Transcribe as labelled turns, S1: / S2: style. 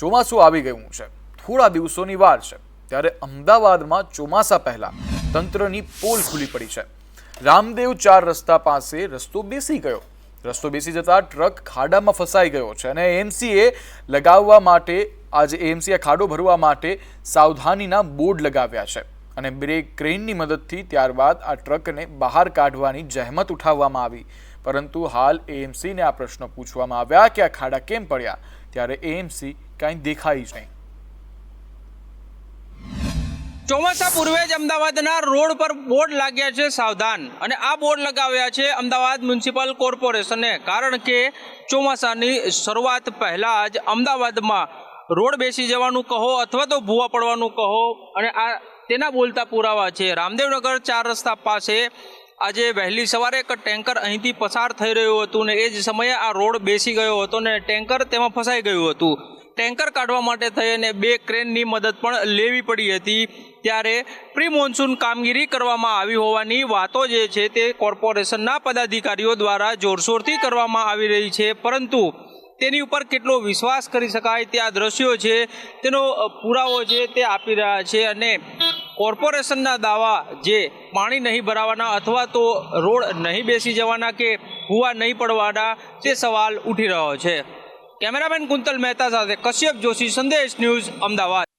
S1: ચોમાસું આવી ગયું છે. થોડા દિવસોની વાર છે, ત્યારે અમદાવાદમાં ચોમાસા પહેલા તંત્રની પોલ ખુલી પડી છે. રામદેવ ચાર રસ્તા પાસે રસ્તો બેસી ગયો. રસ્તો બેસી જતા ટ્રક ખાડામાં ફસાઈ ગયો છે અને એમસીએ લગાવવા માટે, આજે એમસીએ ખાડો ભરવા માટે સાવધાનીના બોર્ડ લગાવ્યા છે અને બ્રેક ક્રેનની મદદથી ત્યારબાદ આ ટ્રકને બહાર કાઢવાની જહેમત ઉઠાવવામાં આવી. પરંતુ હાલ એએમસીને આ પ્રશ્નો પૂછવામાં આવ્યા કે આ ખાડા કેમ પડ્યા? ત્યારે એએમસી કાંઈ દેખાઈ જ નહીં.
S2: ચોમાસા પૂર્વે જ અમદાવાદના રોડ પર બોર્ડ લાગ્યા છે સાવધાન અને આ બોર્ડ લગાવ્યા છે અમદાવાદ મ્યુનિસિપલ કોર્પોરેશને કારણ કે ચોમાસાની શરૂઆત પહેલાં જ અમદાવાદમાં રોડ બેસી જવાનું કહો અથવા તો ભૂવા પડવાનું કહો અને આ તેના બોલતા પુરાવા છે. રામદેવનગર ચાર રસ્તા પાસે આજે વહેલી સવારે એક ટેન્કર અહીંથી પસાર થઈ રહ્યું હતું ને એ જ સમયે આ રોડ બેસી ગયો હતો ને ટેન્કર તેમાં ફસાઈ ગયું હતું. ટેન્કર કાઢવા માટે થઈ અને બે ક્રેનની મદદ પણ લેવી પડી હતી. ત્યારે પ્રી મોન્સૂન કામગીરી કરવામાં આવી હોવાની વાતો જે છે તે કોર્પોરેશનના પદાધિકારીઓ દ્વારા જોરશોરથી કરવામાં આવી રહી છે. પરંતુ તેની ઉપર કેટલો વિશ્વાસ કરી શકાય તે આ દ્રશ્યો છે, તેનો પુરાવો છે તે આપી રહ્યા છે અને કોર્પોરેશનના દાવા જે પાણી નહીં ભરાવાના અથવા તો રોડ નહીં બેસી જવાના કે ભૂવા નહીં પડવાના તે સવાલ ઉઠી રહ્યો છે. કેમેરામેન કુંતલ મહેતા સાથે કશ્યપ જોશી સંદેશ ન્યૂઝ અમદાવાદ.